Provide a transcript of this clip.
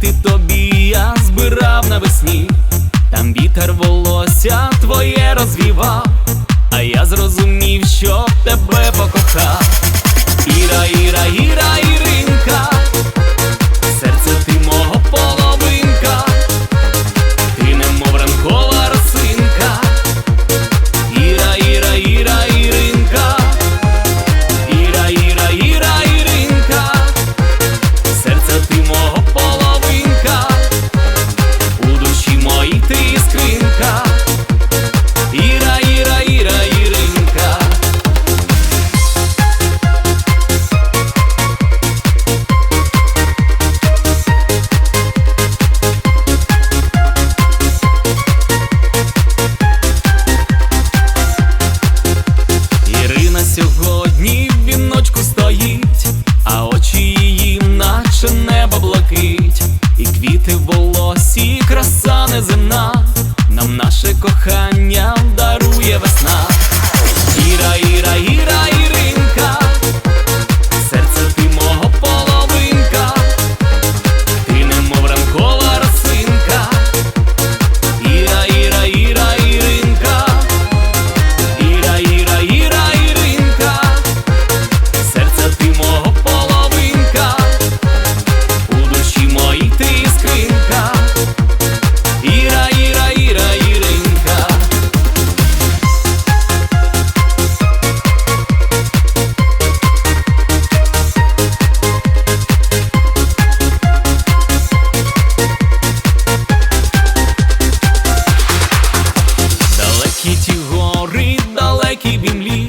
квіти тобі я збирав навесні, там вітер волосся твоє розвівав, а я зрозумів, що тебе. наше кохання. великій бімлі.